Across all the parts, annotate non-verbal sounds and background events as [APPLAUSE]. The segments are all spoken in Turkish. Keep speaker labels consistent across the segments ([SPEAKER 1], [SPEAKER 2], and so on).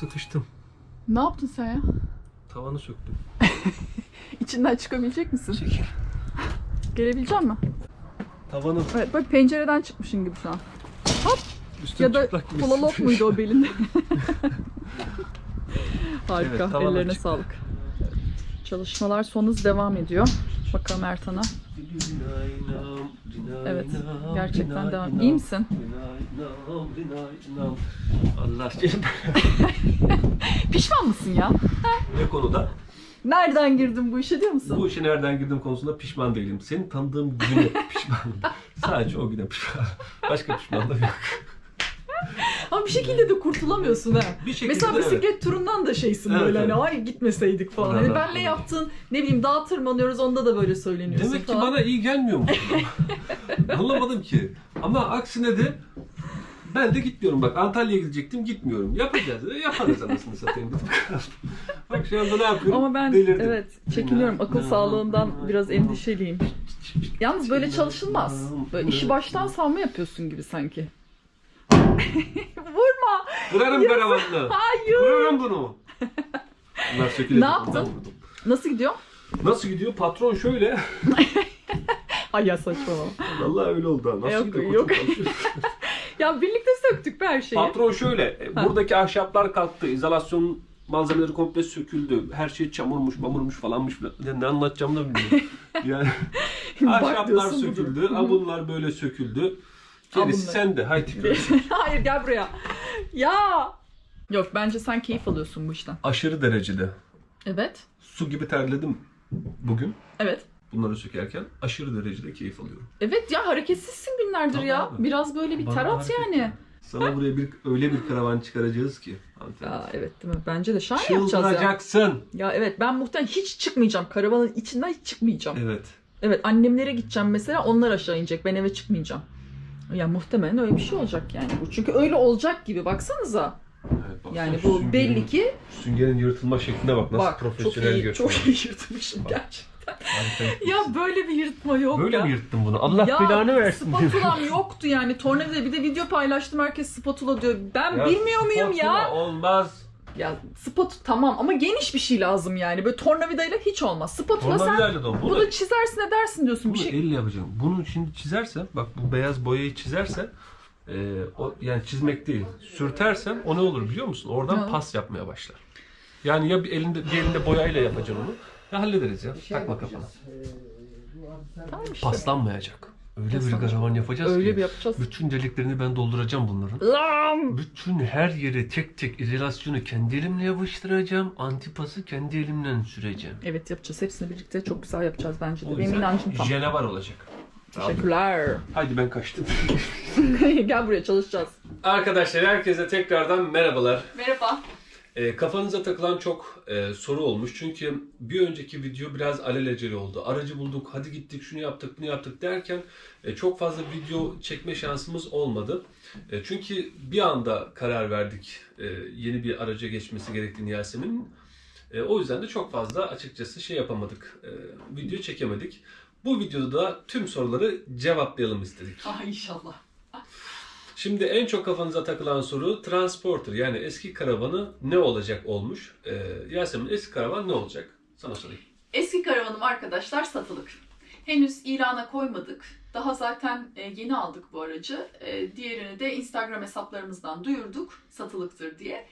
[SPEAKER 1] sıkıştım.
[SPEAKER 2] Ne yaptın sen ya?
[SPEAKER 1] Tavanı söktüm. [LAUGHS]
[SPEAKER 2] İçinden çıkabilecek misin?
[SPEAKER 1] Çekil.
[SPEAKER 2] Gelebilecek misin?
[SPEAKER 1] Tavanı
[SPEAKER 2] Evet bak pencereden çıkmışsın gibi şu an.
[SPEAKER 1] üstüm
[SPEAKER 2] Ya da polalop
[SPEAKER 1] sıkışmış.
[SPEAKER 2] muydu o belinde? [LAUGHS] Harika.
[SPEAKER 1] Evet,
[SPEAKER 2] Ellerine
[SPEAKER 1] çıktı.
[SPEAKER 2] sağlık. Çalışmalar son hız devam ediyor. Bakalım Ertan'a. Evet, gerçekten devam. İyi misin?
[SPEAKER 1] Allah seni. [LAUGHS]
[SPEAKER 2] Pişman mısın ya?
[SPEAKER 1] Ne konuda?
[SPEAKER 2] Nereden girdin bu işe diyor musun?
[SPEAKER 1] Bu işe nereden girdim konusunda pişman değilim. Seni tanıdığım güne [LAUGHS] pişmanım. Sadece o güne pişman. Başka pişmanlığım yok.
[SPEAKER 2] Ama bir şekilde de kurtulamıyorsun ha.
[SPEAKER 1] Bir şekilde
[SPEAKER 2] Mesela
[SPEAKER 1] evet.
[SPEAKER 2] bisiklet turundan da şeysin
[SPEAKER 1] Evet,
[SPEAKER 2] böyle hani
[SPEAKER 1] evet.
[SPEAKER 2] ay gitmeseydik falan. Hani benle yaptığın ne bileyim dağa tırmanıyoruz onda da böyle söyleniyorsun
[SPEAKER 1] Demek ki
[SPEAKER 2] falan.
[SPEAKER 1] bana iyi gelmiyor mu? Anlamadım [LAUGHS] ki. Ama aksine de ben de gitmiyorum. Bak Antalya'ya gidecektim gitmiyorum. Yapacağız. E, yaparız anasını satayım. [LAUGHS] Bak şu anda ne yapıyorum?
[SPEAKER 2] Ama ben
[SPEAKER 1] Delirdim.
[SPEAKER 2] evet çekiniyorum. Akıl sağlığından biraz endişeliyim. Yalnız böyle çalışılmaz. Böyle işi baştan savma yapıyorsun gibi sanki. [LAUGHS] Vurma.
[SPEAKER 1] Kırarım karavanını.
[SPEAKER 2] Hayır.
[SPEAKER 1] Kırarım bunu. Bunlar.
[SPEAKER 2] Ne yaptın? Nasıl gidiyor?
[SPEAKER 1] Nasıl gidiyor? Patron şöyle. [LAUGHS]
[SPEAKER 2] Ay ya saçmalama.
[SPEAKER 1] Vallahi öyle oldu. ha. Nasıl
[SPEAKER 2] Yok,
[SPEAKER 1] gidiyor?
[SPEAKER 2] yok. Ya birlikte söktük be her şeyi.
[SPEAKER 1] Patron şöyle. e, Buradaki ahşaplar kalktı. İzolasyon malzemeleri komple söküldü. Her şey çamurmuş, mamurmuş falanmış. Ben ne anlatacağımı da bilmiyorum. [LAUGHS] Yani ahşaplar söküldü.
[SPEAKER 2] Hı hı.
[SPEAKER 1] Ha bunlar böyle söküldü. Gerisi
[SPEAKER 2] bunlar.
[SPEAKER 1] sende. Haydi. [LAUGHS]
[SPEAKER 2] Hayır gel buraya. Ya. Yok bence sen keyif alıyorsun bu işten.
[SPEAKER 1] Aşırı derecede.
[SPEAKER 2] Evet.
[SPEAKER 1] Su gibi terledim bugün.
[SPEAKER 2] Evet.
[SPEAKER 1] Bunları sökerken aşırı derecede keyif alıyorum.
[SPEAKER 2] Evet ya hareketsizsin günlerdir
[SPEAKER 1] Tamam
[SPEAKER 2] ya.
[SPEAKER 1] abi.
[SPEAKER 2] Biraz böyle bir
[SPEAKER 1] Bana
[SPEAKER 2] tarat
[SPEAKER 1] hareket
[SPEAKER 2] yani.
[SPEAKER 1] Sana buraya bir öyle bir karavan çıkaracağız ki. Antalya.
[SPEAKER 2] Ya evet değil mi? Bence de şahane yapacağız ya.
[SPEAKER 1] Çıldıracaksın.
[SPEAKER 2] Ya evet ben muhtemelen hiç çıkmayacağım. Karavanın içinden hiç çıkmayacağım.
[SPEAKER 1] Evet.
[SPEAKER 2] Evet annemlere gideceğim mesela onlar aşağı inecek. Ben eve çıkmayacağım. Ya muhtemelen öyle bir şey olacak yani bu. Çünkü öyle olacak gibi baksanıza.
[SPEAKER 1] evet baksana
[SPEAKER 2] Yani
[SPEAKER 1] şu
[SPEAKER 2] bu
[SPEAKER 1] süngerin-
[SPEAKER 2] belli ki
[SPEAKER 1] Süngerin yırtılma şekline bak. Nasıl
[SPEAKER 2] bak çok
[SPEAKER 1] profesyonel
[SPEAKER 2] iyi,
[SPEAKER 1] yırtılma.
[SPEAKER 2] çok iyi yırtmışım gerçekten. Ya böyle bir yırtma yok
[SPEAKER 1] Böyle
[SPEAKER 2] ya.
[SPEAKER 1] mi yırttın bunu? Allah
[SPEAKER 2] ya,
[SPEAKER 1] belanı versin.
[SPEAKER 2] Spatulam [LAUGHS] yoktu yani. Tornavida bir de video paylaştım herkes spatula diyor. Ben
[SPEAKER 1] Ya
[SPEAKER 2] bilmiyor muyum ya?
[SPEAKER 1] spatula Olmaz.
[SPEAKER 2] Ya spatu tamam ama geniş bir şey lazım yani. Böyle tornavidayla hiç olmaz. Spatula sen
[SPEAKER 1] Tornavidayla da. Bunu,
[SPEAKER 2] bunu çizersin edersin diyorsun bir
[SPEAKER 1] bunu
[SPEAKER 2] şey.
[SPEAKER 1] elle yapacağım. Bunu şimdi çizersen, bak bu beyaz boyayı çizersen, e, o yani çizmek değil, sürtersen o ne olur biliyor musun? Oradan
[SPEAKER 2] Ne?
[SPEAKER 1] pas yapmaya başlar. Yani ya bir elinde bir elinde boyayla yapacaksın onu. Ya hallederiz ya. Takma kafana.
[SPEAKER 2] Tamam işte.
[SPEAKER 1] Paslanmayacak. Öyle bir
[SPEAKER 2] Paslanmayacak.
[SPEAKER 1] karavan yapacağız
[SPEAKER 2] Öyle
[SPEAKER 1] ki.
[SPEAKER 2] bir yapacağız.
[SPEAKER 1] Bütün deliklerini ben dolduracağım bunların.
[SPEAKER 2] Lan!
[SPEAKER 1] Bütün her yere tek tek izolasyonu kendi elimle yapıştıracağım. Antipası kendi elimle süreceğim.
[SPEAKER 2] Evet yapacağız. Hepsini birlikte çok güzel yapacağız bence de.
[SPEAKER 1] O
[SPEAKER 2] Benim inancım tam.
[SPEAKER 1] Jenevar olacak.
[SPEAKER 2] Teşekkürler.
[SPEAKER 1] Haydi ben kaçtım. [LAUGHS]
[SPEAKER 2] Gel buraya çalışacağız.
[SPEAKER 1] Arkadaşlar herkese tekrardan merhabalar.
[SPEAKER 2] Merhaba.
[SPEAKER 1] E, kafanıza takılan çok e, soru olmuş. Çünkü bir önceki video biraz alelacele oldu. Aracı bulduk, hadi gittik, şunu yaptık, bunu yaptık derken e, çok fazla video çekme şansımız olmadı. E, çünkü bir anda karar verdik e, yeni bir araca geçmesi gerektiğini Yasemin'in. E, o yüzden de çok fazla açıkçası şey yapamadık, e, video çekemedik. Bu videoda da tüm soruları cevaplayalım istedik.
[SPEAKER 2] Ah inşallah.
[SPEAKER 1] Şimdi en çok kafanıza takılan soru Transporter yani eski karavanı ne olacak olmuş. Ee, Yasemin eski karavan ne olacak? Sana sorayım.
[SPEAKER 2] Eski karavanım arkadaşlar satılık. Henüz ilana koymadık. Daha zaten e, yeni aldık bu aracı. E, Diğerini de Instagram hesaplarımızdan duyurduk satılıktır diye.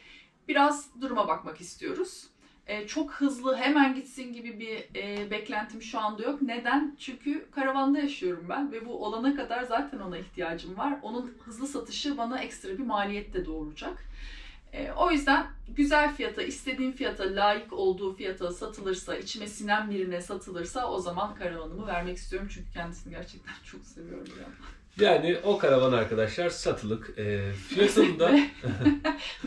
[SPEAKER 2] Biraz duruma bakmak istiyoruz. E, Çok hızlı hemen gitsin gibi bir e, beklentim şu anda yok. Neden? Çünkü karavanda yaşıyorum ben ve bu olana kadar zaten ona ihtiyacım var. Onun hızlı satışı bana ekstra bir maliyet de doğuracak. E, o yüzden güzel fiyata, istediğim fiyata, layık olduğu fiyata satılırsa, içime sinen birine satılırsa o zaman karavanımı vermek istiyorum. Çünkü kendisini gerçekten [LAUGHS] çok seviyorum ya.
[SPEAKER 1] Yani o karavan arkadaşlar satılık. Ee, fiyatını [LAUGHS] da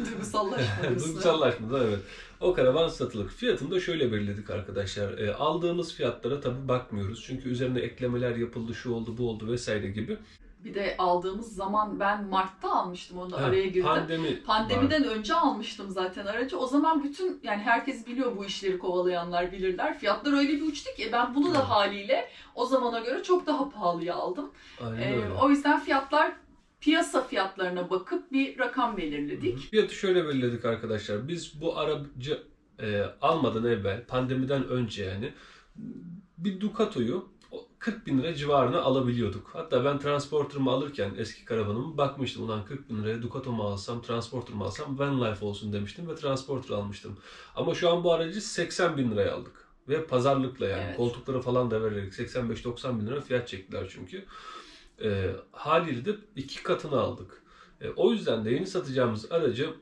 [SPEAKER 2] Duygusallaşmıyoruz.
[SPEAKER 1] duygusallaşmadı evet. O karavan satılık. Fiyatını da şöyle belirledik arkadaşlar. Ee, aldığımız fiyatlara tabii bakmıyoruz. Çünkü üzerine eklemeler yapıldı, şu oldu, bu oldu vesaire gibi.
[SPEAKER 2] Bir de aldığımız zaman ben Mart'ta almıştım onu
[SPEAKER 1] Ha,
[SPEAKER 2] araya girdim.
[SPEAKER 1] Pandemi
[SPEAKER 2] Pandemiden önce almıştım zaten aracı. O zaman bütün yani herkes biliyor bu işleri kovalayanlar bilirler. Fiyatlar öyle bir uçtu ki ben bunu
[SPEAKER 1] Evet.
[SPEAKER 2] da haliyle o zamana göre çok daha pahalıya aldım.
[SPEAKER 1] Aynen
[SPEAKER 2] Ee,
[SPEAKER 1] öyle.
[SPEAKER 2] o yüzden fiyatlar piyasa fiyatlarına bakıp bir rakam belirledik.
[SPEAKER 1] Fiyatı şöyle belirledik arkadaşlar. Biz bu aracı e, almadan evvel, pandemiden önce yani bir Ducato'yu 40 bin lira civarına alabiliyorduk. Hatta ben transporter'ımı alırken eski karavanımı bakmıştım. Ulan 40 bin liraya Ducato mu alsam, transporter mı alsam, van life olsun demiştim ve transporter almıştım. Ama şu an bu aracı 80 bin liraya aldık. Ve pazarlıkla yani
[SPEAKER 2] Evet.
[SPEAKER 1] koltukları falan da vererek 85-90 bin lira fiyat çektiler çünkü. E, haliyle de iki katını aldık. E, o yüzden de yeni satacağımız aracı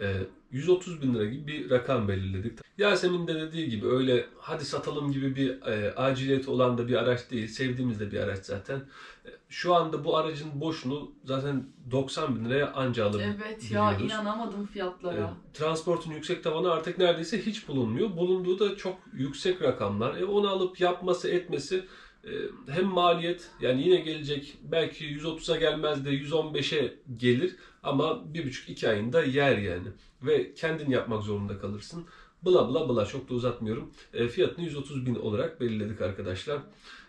[SPEAKER 1] e, 130 bin lira gibi bir rakam belirledik. Yasemin de dediği gibi öyle hadi satalım gibi bir e, aciliyeti olan da bir araç değil. Sevdiğimiz de bir araç zaten. E, şu anda bu aracın boşunu zaten 90 bin liraya anca alabiliyoruz.
[SPEAKER 2] Evet ya inanamadım fiyatlara.
[SPEAKER 1] E, transportun yüksek tavanı artık neredeyse hiç bulunmuyor. Bulunduğu da çok yüksek rakamlar. E, onu alıp yapması etmesi hem maliyet yani yine gelecek belki 130'a gelmez de 115'e gelir ama bir buçuk iki ayında yer yani. Ve kendin yapmak zorunda kalırsın. Bla bla bla çok da uzatmıyorum. E, fiyatını 130 bin olarak belirledik arkadaşlar.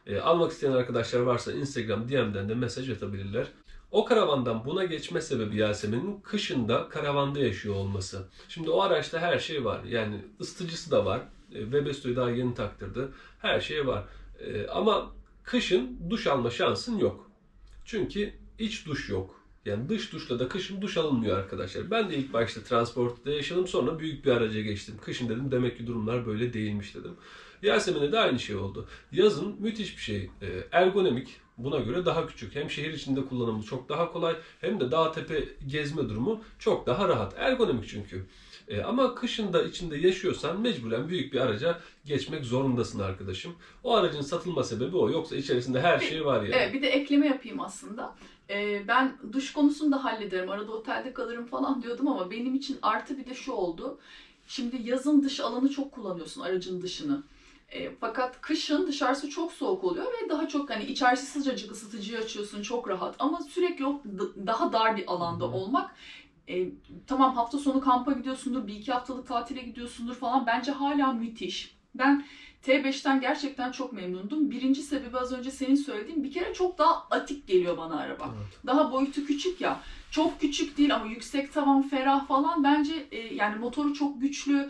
[SPEAKER 1] E, almak isteyen arkadaşlar varsa Instagram DM'den de mesaj atabilirler. O karavandan buna geçme sebebi Yasemin'in kışında karavanda yaşıyor olması. Şimdi o araçta her şey var. Yani ısıtıcısı da var. E, Webesto'yu daha yeni taktırdı. Her şey var. E, ama kışın duş alma şansın yok. Çünkü iç duş yok. Yani dış duşla da kışın duş alınmıyor arkadaşlar. Ben de ilk başta transportta yaşadım sonra büyük bir araca geçtim. Kışın dedim demek ki durumlar böyle değilmiş dedim. Yasemin'e de aynı şey oldu. Yazın müthiş bir şey. E, ergonomik buna göre daha küçük. Hem şehir içinde kullanımı çok daha kolay hem de dağ tepe gezme durumu çok daha rahat. Ergonomik çünkü. E, ama kışın da içinde yaşıyorsan mecburen büyük bir araca geçmek zorundasın arkadaşım. O aracın satılma sebebi o. Yoksa içerisinde her şey var yani.
[SPEAKER 2] Evet bir de ekleme yapayım aslında. Ee, ben duş konusunu da hallederim. Arada otelde kalırım falan diyordum ama benim için artı bir de şu oldu. Şimdi yazın dış alanı çok kullanıyorsun aracın dışını. E, fakat kışın dışarısı çok soğuk oluyor ve daha çok hani içerisi sıcacık ısıtıcıyı açıyorsun çok rahat ama sürekli o daha dar bir alanda
[SPEAKER 1] hı.
[SPEAKER 2] olmak e, tamam hafta sonu kampa gidiyorsundur, bir iki haftalık tatile gidiyorsundur falan bence hala müthiş. Ben T5'ten gerçekten çok memnundum. Birinci sebebi az önce senin söylediğin bir kere çok daha atik geliyor bana araba.
[SPEAKER 1] Evet.
[SPEAKER 2] Daha boyutu küçük ya. Çok küçük değil ama yüksek tavan, ferah falan. Bence e, yani motoru çok güçlü.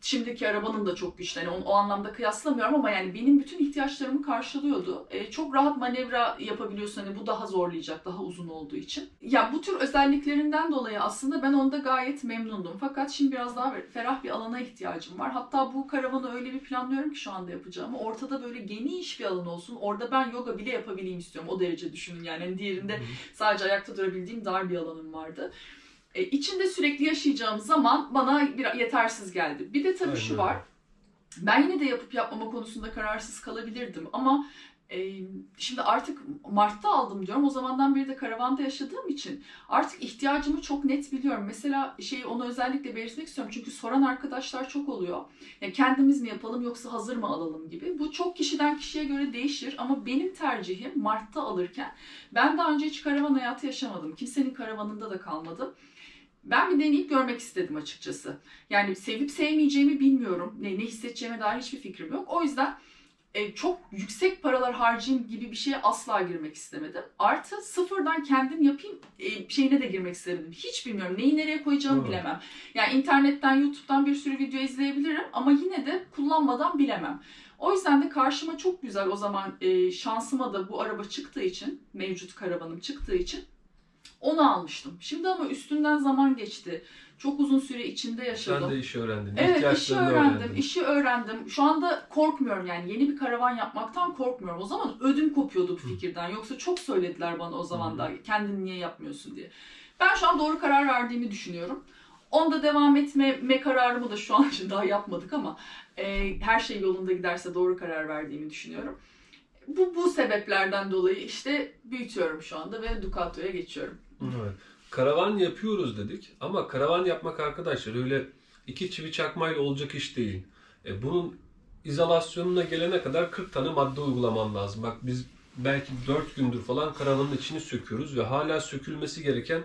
[SPEAKER 2] Şimdiki arabanın da çok güçlü. Yani onu, o anlamda kıyaslamıyorum ama yani benim bütün ihtiyaçlarımı karşılıyordu. E, çok rahat manevra yapabiliyorsun. Hani bu daha zorlayacak, daha uzun olduğu için. Ya bu tür özelliklerinden dolayı aslında ben onda gayet memnundum. Fakat şimdi biraz daha ferah bir alana ihtiyacım var. Hatta bu karavanı öyle bir planlıyorum ki şu anda yapacağımı. Ortada böyle geniş bir alan olsun. Orada ben yoga bile yapabileyim istiyorum. O derece düşünün yani. Hani diğerinde sadece ayakta durabildiğim dar bir alanım vardı. E, içinde sürekli yaşayacağım zaman bana bir yetersiz geldi. Bir de tabii
[SPEAKER 1] Aynen
[SPEAKER 2] şu var. Ben yine de yapıp yapmama konusunda kararsız kalabilirdim ama e, şimdi artık Mart'ta aldım diyorum. O zamandan beri de karavanda yaşadığım için artık ihtiyacımı çok net biliyorum. Mesela şeyi onu özellikle belirtmek istiyorum. Çünkü soran arkadaşlar çok oluyor. Yani kendimiz mi yapalım yoksa hazır mı alalım gibi. Bu çok kişiden kişiye göre değişir ama benim tercihim Mart'ta alırken ben daha önce hiç karavan hayatı yaşamadım. Kimsenin karavanında da kalmadım. Ben bir deneyip görmek istedim açıkçası. Yani sevip sevmeyeceğimi bilmiyorum. Ne, ne hissedeceğime dair hiçbir fikrim yok. O yüzden e, çok yüksek paralar harcayayım gibi bir şeye asla girmek istemedim. Artı sıfırdan kendim yapayım e, şeyine de girmek istemedim. Hiç bilmiyorum. Neyi nereye koyacağımı
[SPEAKER 1] Doğru.
[SPEAKER 2] bilemem. Yani internetten, YouTube'dan bir sürü video izleyebilirim ama yine de kullanmadan bilemem. O yüzden de karşıma çok güzel o zaman e, şansıma da bu araba çıktığı için, mevcut karavanım çıktığı için onu almıştım. Şimdi ama üstünden zaman geçti. Çok uzun süre içinde yaşadım.
[SPEAKER 1] Sen de işi öğrendin.
[SPEAKER 2] Evet işi öğrendim,
[SPEAKER 1] öğrendin.
[SPEAKER 2] işi öğrendim. Şu anda korkmuyorum yani yeni bir karavan yapmaktan korkmuyorum. O zaman ödüm kopuyordu bu fikirden. Yoksa çok söylediler bana o zaman da kendin niye yapmıyorsun diye. Ben şu an doğru karar verdiğimi düşünüyorum. Onda devam etme kararımı da şu an için [LAUGHS] daha yapmadık ama e, her şey yolunda giderse doğru karar verdiğimi düşünüyorum. Bu, bu sebeplerden dolayı işte büyütüyorum şu anda ve Ducato'ya geçiyorum.
[SPEAKER 1] Evet. Karavan yapıyoruz dedik ama karavan yapmak arkadaşlar öyle iki çivi çakmayla olacak iş değil. E, bunun izolasyonuna gelene kadar 40 tane madde uygulaman lazım. Bak biz belki 4 gündür falan karavanın içini söküyoruz ve hala sökülmesi gereken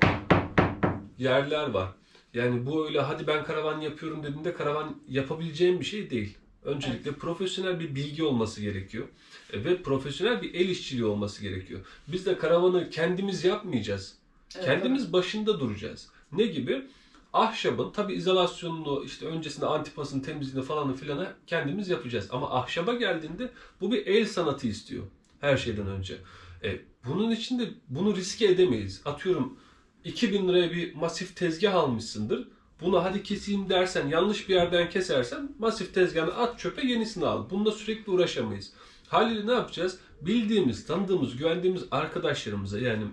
[SPEAKER 1] yerler var. Yani bu öyle hadi ben karavan yapıyorum dediğinde karavan yapabileceğim bir şey değil. Öncelikle profesyonel bir bilgi olması gerekiyor. E, Ve profesyonel bir el işçiliği olması gerekiyor. Biz de karavanı kendimiz yapmayacağız.
[SPEAKER 2] Evet,
[SPEAKER 1] Kendimiz başında duracağız. Ne gibi? Ahşabın tabi izolasyonunu işte öncesinde antipasını temizliğini falanı filanı kendimiz yapacağız. Ama ahşaba geldiğinde bu bir el sanatı istiyor her şeyden önce. E, bunun için de bunu riske edemeyiz. Atıyorum 2000 liraya bir masif tezgah almışsındır. Bunu hadi keseyim dersen yanlış bir yerden kesersen masif tezgahını at çöpe yenisini al. Bununla sürekli uğraşamayız. Haliyle ne yapacağız? Bildiğimiz, tanıdığımız, güvendiğimiz arkadaşlarımıza yani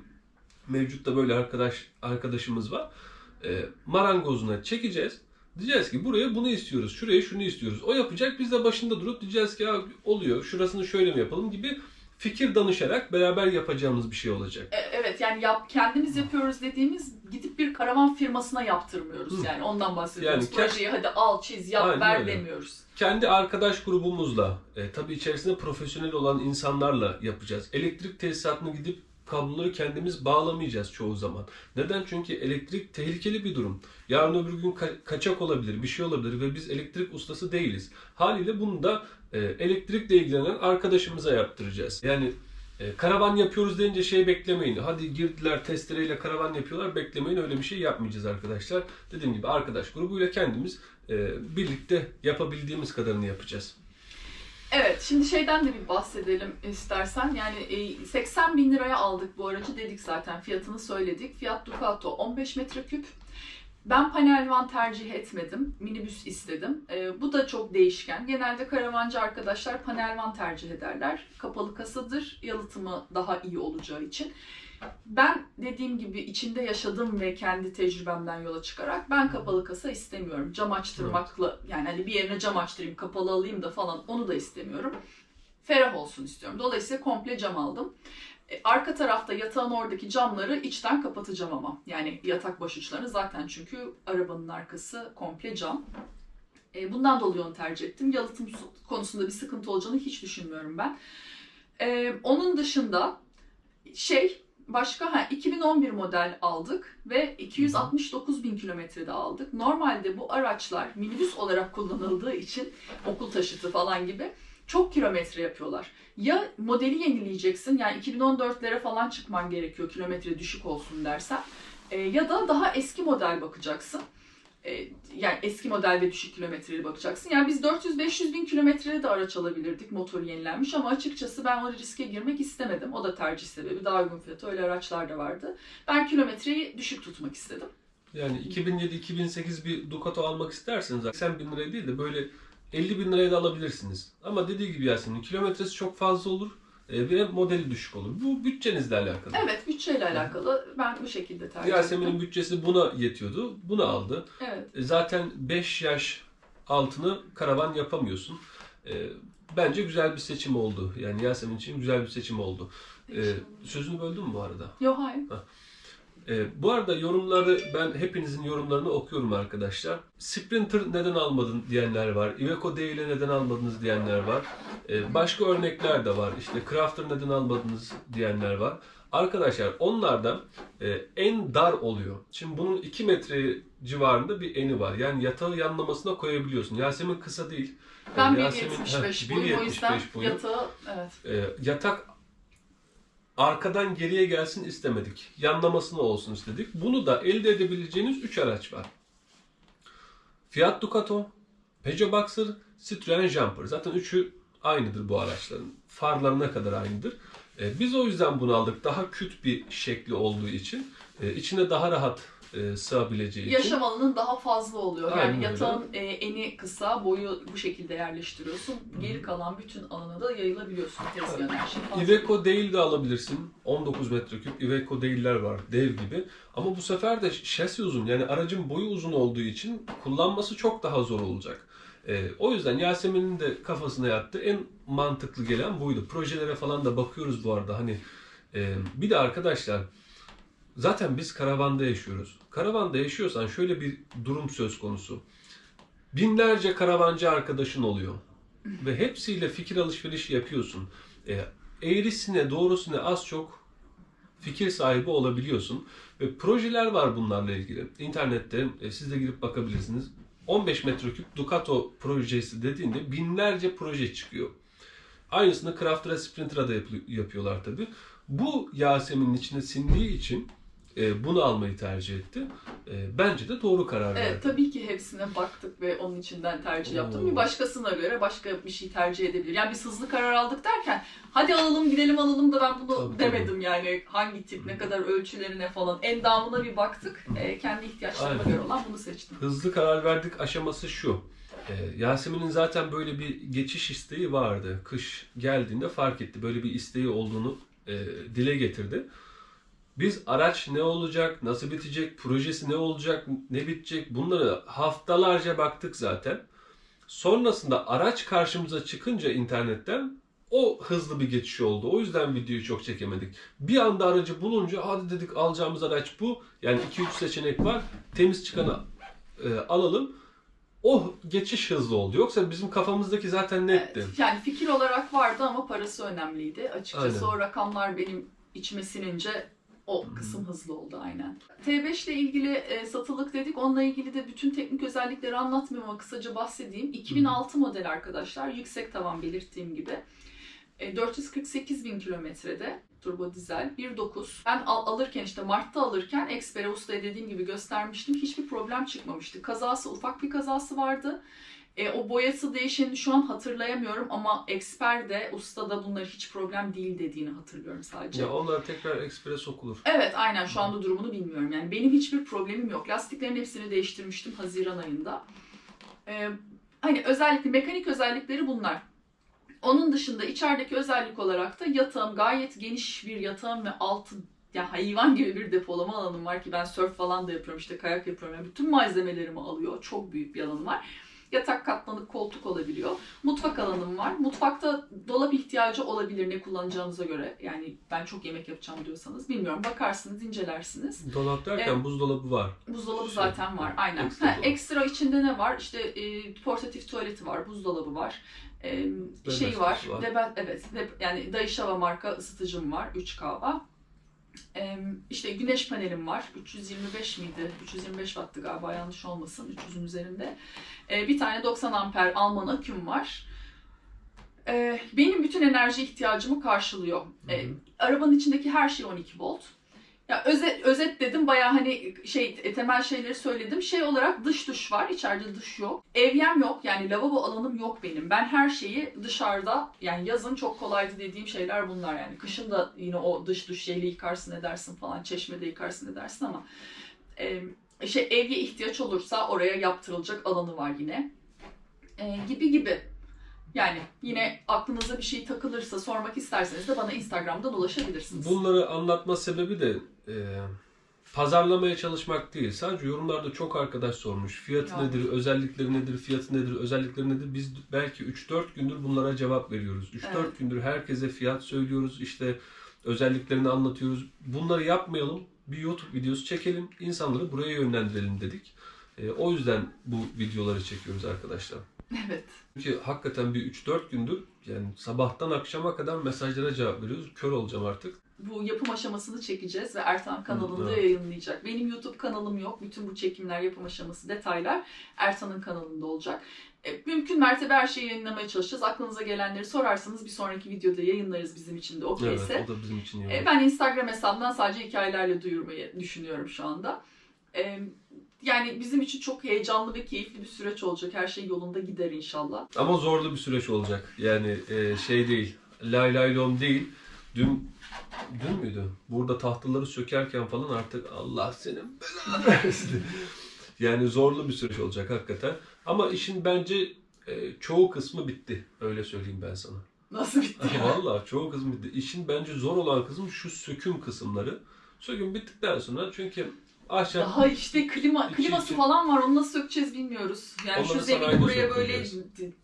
[SPEAKER 1] mevcutta böyle arkadaş arkadaşımız var. E, marangozuna çekeceğiz. Diyeceğiz ki buraya bunu istiyoruz, şuraya şunu istiyoruz. O yapacak, biz de başında durup diyeceğiz ki oluyor, şurasını şöyle mi yapalım gibi fikir danışarak beraber yapacağımız bir şey olacak.
[SPEAKER 2] E, Evet yani yap, kendimiz yapıyoruz dediğimiz gidip bir karavan firmasına yaptırmıyoruz
[SPEAKER 1] Hı.
[SPEAKER 2] yani ondan bahsediyoruz.
[SPEAKER 1] Yani
[SPEAKER 2] Projeyi hadi al çiz yap
[SPEAKER 1] Aynen
[SPEAKER 2] ver
[SPEAKER 1] öyle.
[SPEAKER 2] demiyoruz.
[SPEAKER 1] Kendi arkadaş grubumuzla, e, tabii içerisinde profesyonel olan insanlarla yapacağız. Elektrik tesisatına gidip kabloları kendimiz bağlamayacağız çoğu zaman. Neden? Çünkü elektrik tehlikeli bir durum. Yarın öbür gün ka- kaçak olabilir, bir şey olabilir ve biz elektrik ustası değiliz. Haliyle bunu da e, elektrikle ilgilenen arkadaşımıza yaptıracağız. Yani e, karavan yapıyoruz deyince şey beklemeyin. Hadi girdiler testereyle karavan yapıyorlar beklemeyin öyle bir şey yapmayacağız arkadaşlar. Dediğim gibi arkadaş grubuyla kendimiz e, birlikte yapabildiğimiz kadarını yapacağız.
[SPEAKER 2] Evet, şimdi şeyden de bir bahsedelim istersen. Yani e, 80 bin liraya aldık bu aracı dedik zaten fiyatını söyledik. Fiyat Ducato 15 metreküp. Ben panel van tercih etmedim. Minibüs istedim. E, bu da çok değişken. Genelde karavancı arkadaşlar panel van tercih ederler. Kapalı kasadır. Yalıtımı daha iyi olacağı için. Ben dediğim gibi içinde yaşadım ve kendi tecrübemden yola çıkarak ben kapalı kasa istemiyorum. Cam açtırmakla yani hani bir yerine cam açtırayım, kapalı alayım da falan onu da istemiyorum. Ferah olsun istiyorum. Dolayısıyla komple cam aldım. E, Arka tarafta yatağın oradaki camları içten kapatacağım ama. Yani yatak başuçlarını zaten çünkü arabanın arkası komple cam. E, Bundan dolayı onu tercih ettim. Yalıtım su- konusunda bir sıkıntı olacağını hiç düşünmüyorum ben. E, Onun dışında şey başka ha 2011 model aldık ve 269 bin kilometrede aldık. Normalde bu araçlar minibüs olarak kullanıldığı için okul taşıtı falan gibi çok kilometre yapıyorlar. Ya modeli yenileyeceksin yani 2014'lere falan çıkman gerekiyor kilometre düşük olsun dersen. E, ya da daha eski model bakacaksın. E, yani eski model ve düşük kilometreli bakacaksın. Yani biz 400-500 bin kilometrede de araç alabilirdik motor yenilenmiş ama açıkçası ben o riske girmek istemedim. O da tercih sebebi. Daha uygun fiyatı öyle araçlar da vardı. Ben kilometreyi düşük tutmak istedim.
[SPEAKER 1] Yani 2007-2008 bir Ducato almak isterseniz 80 bin liraya değil de böyle 50 bin liraya da alabilirsiniz. Ama dediği gibi Yasemin kilometresi çok fazla olur ve modeli düşük olur. Bu bütçenizle alakalı.
[SPEAKER 2] Evet bütçeyle alakalı ben bu şekilde tercih
[SPEAKER 1] Yasemin'in
[SPEAKER 2] ettim.
[SPEAKER 1] bütçesi buna yetiyordu. Bunu aldı.
[SPEAKER 2] Evet.
[SPEAKER 1] E, Zaten 5 yaş altını karavan yapamıyorsun. E, bence güzel bir seçim oldu. Yani Yasemin için güzel bir seçim oldu. E, sözünü böldüm mü bu arada?
[SPEAKER 2] Yok hayır.
[SPEAKER 1] E, bu arada yorumları ben hepinizin yorumlarını okuyorum arkadaşlar. Sprinter neden almadın diyenler var. Iveco değil neden almadınız diyenler var. E, başka örnekler de var. İşte Crafter neden almadınız diyenler var. Arkadaşlar onlardan e, en dar oluyor. Şimdi bunun 2 metre civarında bir eni var. Yani yatağı yanlamasına koyabiliyorsun. Yasemin kısa değil.
[SPEAKER 2] Ben
[SPEAKER 1] E, Yasemin-
[SPEAKER 2] 1.75
[SPEAKER 1] Heh,
[SPEAKER 2] boyum o yüzden
[SPEAKER 1] 1.75 boyu.
[SPEAKER 2] yatağı evet.
[SPEAKER 1] E, yatak arkadan geriye gelsin istemedik. Yanlamasına olsun istedik. Bunu da elde edebileceğiniz 3 araç var. Fiat Ducato, Peugeot Boxer, Citroen Jumper. Zaten üçü aynıdır bu araçların. Farlarına kadar aynıdır. E, biz o yüzden bunu aldık. Daha küt bir şekli olduğu için. E, içine daha rahat e, sığabileceği için.
[SPEAKER 2] Yaşam alanın daha fazla oluyor.
[SPEAKER 1] Aynen
[SPEAKER 2] Yani yatağın e, eni kısa, boyu bu şekilde yerleştiriyorsun. Geri kalan bütün alana da yayılabiliyorsun tezgahın her şey.
[SPEAKER 1] Iveco değil de alabilirsin. 19 metreküp Iveco değiller var dev gibi. Ama bu sefer de şasi uzun yani aracın boyu uzun olduğu için kullanması çok daha zor olacak. Ee, o yüzden Yasemin'in de kafasına yattı. En mantıklı gelen buydu. Projelere falan da bakıyoruz bu arada. Hani e, bir de arkadaşlar zaten biz karavanda yaşıyoruz. Karavanda yaşıyorsan şöyle bir durum söz konusu. Binlerce karavancı arkadaşın oluyor. Ve hepsiyle fikir alışverişi yapıyorsun. E, eğrisine doğrusuna az çok fikir sahibi olabiliyorsun. Ve projeler var bunlarla ilgili. İnternette e, siz de girip bakabilirsiniz. 15 metreküp Ducato projesi dediğinde binlerce proje çıkıyor. Aynısını Crafter'a Sprinter'a da yapı- yapıyorlar tabi. Bu Yasemin'in içine sindiği için e, bunu almayı tercih etti. E, bence de doğru karar
[SPEAKER 2] Evet
[SPEAKER 1] verdi.
[SPEAKER 2] tabii ki hepsine baktık ve onun içinden tercih yaptım.
[SPEAKER 1] Oo.
[SPEAKER 2] Bir başkasına göre başka bir şey tercih edebilir. Yani biz hızlı karar aldık derken hadi alalım gidelim alalım da ben bunu
[SPEAKER 1] Tabii,
[SPEAKER 2] demedim yani. Hangi tip, ne kadar ölçülerine falan endamına bir baktık. Ee, kendi ihtiyaçlarıma
[SPEAKER 1] Aynen.
[SPEAKER 2] göre olan bunu seçtim.
[SPEAKER 1] Hızlı karar verdik aşaması şu. E, Yasemin'in zaten böyle bir geçiş isteği vardı. Kış geldiğinde fark etti. Böyle bir isteği olduğunu e, dile getirdi. Biz araç ne olacak, nasıl bitecek, projesi ne olacak, ne bitecek bunları haftalarca baktık zaten. Sonrasında araç karşımıza çıkınca internetten o hızlı bir geçiş oldu. O yüzden videoyu çok çekemedik. Bir anda aracı bulunca hadi dedik alacağımız araç bu. Yani 2-3 seçenek var. Temiz çıkanı e, alalım. O geçiş hızlı oldu. Yoksa bizim kafamızdaki zaten netti.
[SPEAKER 2] Evet, yani fikir olarak vardı ama parası önemliydi. Açıkçası
[SPEAKER 1] Aynen.
[SPEAKER 2] o rakamlar benim içime sinince o kısım hızlı oldu aynen. T5 ile ilgili e, satılık dedik. Onunla ilgili de bütün teknik özellikleri anlatmayayım ama kısaca bahsedeyim. 2006 model arkadaşlar. Yüksek tavan belirttiğim gibi. E, 448 bin kilometrede turbo dizel 1.9. Ben al- alırken işte Mart'ta alırken Xperi Usta'ya dediğim gibi göstermiştim. Hiçbir problem çıkmamıştı. Kazası ufak bir kazası vardı. E, o boyası değişeni şu an hatırlayamıyorum ama Exper'de, Usta'da bunlar hiç problem değil dediğini hatırlıyorum sadece.
[SPEAKER 1] Ya onlar tekrar ekspres sokulur.
[SPEAKER 2] Evet aynen şu anda durumunu bilmiyorum. Yani benim hiçbir problemim yok. Lastiklerin hepsini değiştirmiştim Haziran ayında. Ee, hani özellikle mekanik özellikleri bunlar. Onun dışında içerideki özellik olarak da yatağım gayet geniş bir yatağım ve altı ya hayvan gibi bir depolama alanım var ki ben surf falan da yapıyorum işte kayak yapıyorum. Yani bütün malzemelerimi alıyor. Çok büyük bir alanım var. Yatak katlanıp koltuk olabiliyor. Mutfak alanım var. Mutfakta dolap ihtiyacı olabilir ne kullanacağınıza göre. Yani ben çok yemek yapacağım diyorsanız bilmiyorum. Bakarsınız, incelersiniz.
[SPEAKER 1] Dolap derken buzdolabı var.
[SPEAKER 2] Buzdolabı
[SPEAKER 1] Şey,
[SPEAKER 2] zaten var. Aynen.
[SPEAKER 1] ekstra
[SPEAKER 2] Ha, ekstra içinde ne var? İşte e, portatif tuvaleti var, buzdolabı var. E, şey var.
[SPEAKER 1] var.
[SPEAKER 2] Debe, evet. de- yani Daishava marka ısıtıcım var 3K'va. E, işte güneş panelim var. 325 miydi? 325 wattı galiba yanlış olmasın. 300'ün üzerinde. E, bir tane 90 amper Alman aküm var. E, benim bütün enerji ihtiyacımı karşılıyor. E,
[SPEAKER 1] Hı hı.
[SPEAKER 2] arabanın içindeki her şey 12 volt. Ya özet, özet dedim bayağı hani şey e, temel şeyleri söyledim. Şey olarak dış duş var. içeride duş yok. Evyem yok. Yani lavabo alanım yok benim. Ben her şeyi dışarıda yani yazın çok kolaydı dediğim şeyler bunlar yani. Kışın da yine o dış duş şeyle yıkarsın edersin falan. Çeşmede yıkarsın edersin ama e, şey evye ihtiyaç olursa oraya yaptırılacak alanı var yine. E, gibi gibi. Yani yine aklınıza bir şey takılırsa sormak isterseniz de bana Instagram'dan ulaşabilirsiniz.
[SPEAKER 1] Bunları anlatma sebebi de e, pazarlamaya çalışmak değil. Sadece yorumlarda çok arkadaş sormuş. Fiyatı
[SPEAKER 2] Ya.
[SPEAKER 1] nedir, özellikleri nedir, fiyatı nedir, özellikleri nedir? Biz belki 3-4 gündür bunlara cevap veriyoruz. 3-4
[SPEAKER 2] Evet.
[SPEAKER 1] gündür herkese fiyat söylüyoruz. işte özelliklerini anlatıyoruz. Bunları yapmayalım. Bir YouTube videosu çekelim. insanları buraya yönlendirelim dedik. E, o yüzden bu videoları çekiyoruz arkadaşlar.
[SPEAKER 2] Evet.
[SPEAKER 1] Çünkü hakikaten bir 3-4 gündür yani sabahtan akşama kadar mesajlara cevap veriyoruz. Kör olacağım artık.
[SPEAKER 2] bu yapım aşamasını çekeceğiz ve Ertan kanalında
[SPEAKER 1] evet.
[SPEAKER 2] yayınlayacak. Benim YouTube kanalım yok. Bütün bu çekimler, yapım aşaması, detaylar Ertan'ın kanalında olacak. E, mümkün mertebe her şeyi yayınlamaya çalışacağız. Aklınıza gelenleri sorarsanız bir sonraki videoda yayınlarız bizim için de okeyse.
[SPEAKER 1] Evet, o da bizim için iyi
[SPEAKER 2] E, ben Instagram hesabından sadece hikayelerle duyurmayı düşünüyorum şu anda. E, yani bizim için çok heyecanlı ve keyifli bir süreç olacak. Her şey yolunda gider inşallah.
[SPEAKER 1] Ama zorlu bir süreç olacak. Yani e, şey değil, lay lay lom değil. Dün dün müydü? Burada tahtaları sökerken falan artık Allah senin belanı versin. [LAUGHS] Yani zorlu bir süreç olacak hakikaten. Ama işin bence e, çoğu kısmı bitti. Öyle söyleyeyim ben sana.
[SPEAKER 2] Nasıl bitti? [LAUGHS]
[SPEAKER 1] Vallahi çoğu kısmı bitti. İşin bence zor olan kısım şu söküm kısımları. Söküm bittikten sonra çünkü ahşap
[SPEAKER 2] Daha işte klima
[SPEAKER 1] İçi
[SPEAKER 2] kliması
[SPEAKER 1] içi.
[SPEAKER 2] falan var. Onu nasıl sökeceğiz bilmiyoruz. Yani
[SPEAKER 1] Onları
[SPEAKER 2] şu zemin
[SPEAKER 1] sanayide
[SPEAKER 2] buraya böyle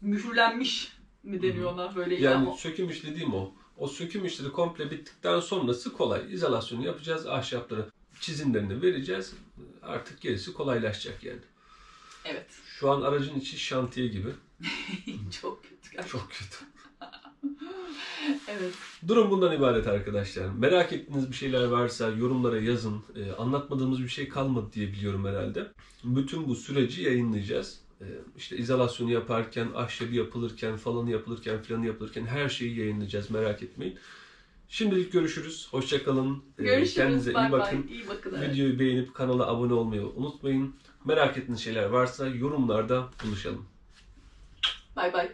[SPEAKER 2] mühürlenmiş mi deniyor ona böyle
[SPEAKER 1] Yani
[SPEAKER 2] ya.
[SPEAKER 1] söküm iş dediğim o. O söküm işleri komple bittikten sonrası kolay. İzolasyonu yapacağız, ahşapları çizimlerini vereceğiz. Artık gerisi kolaylaşacak yani.
[SPEAKER 2] Evet.
[SPEAKER 1] Şu an aracın içi şantiye gibi. [LAUGHS]
[SPEAKER 2] Çok kötü gerçekten.
[SPEAKER 1] Çok kötü. [LAUGHS]
[SPEAKER 2] Evet.
[SPEAKER 1] Durum bundan ibaret arkadaşlar. Merak ettiğiniz bir şeyler varsa yorumlara yazın. Ee, anlatmadığımız bir şey kalmadı diye biliyorum herhalde. Bütün bu süreci yayınlayacağız. Ee, işte izolasyonu yaparken, ahşabı yapılırken, falanı yapılırken, filanı yapılırken her şeyi yayınlayacağız. Merak etmeyin. Şimdilik görüşürüz. Hoşçakalın. Ee,
[SPEAKER 2] Görüşürüz.
[SPEAKER 1] Kendinize
[SPEAKER 2] Bay
[SPEAKER 1] iyi bakın.
[SPEAKER 2] İyi bakın.
[SPEAKER 1] Videoyu beğenip kanala abone olmayı unutmayın. Merak ettiğiniz şeyler varsa yorumlarda buluşalım.
[SPEAKER 2] Bay bay.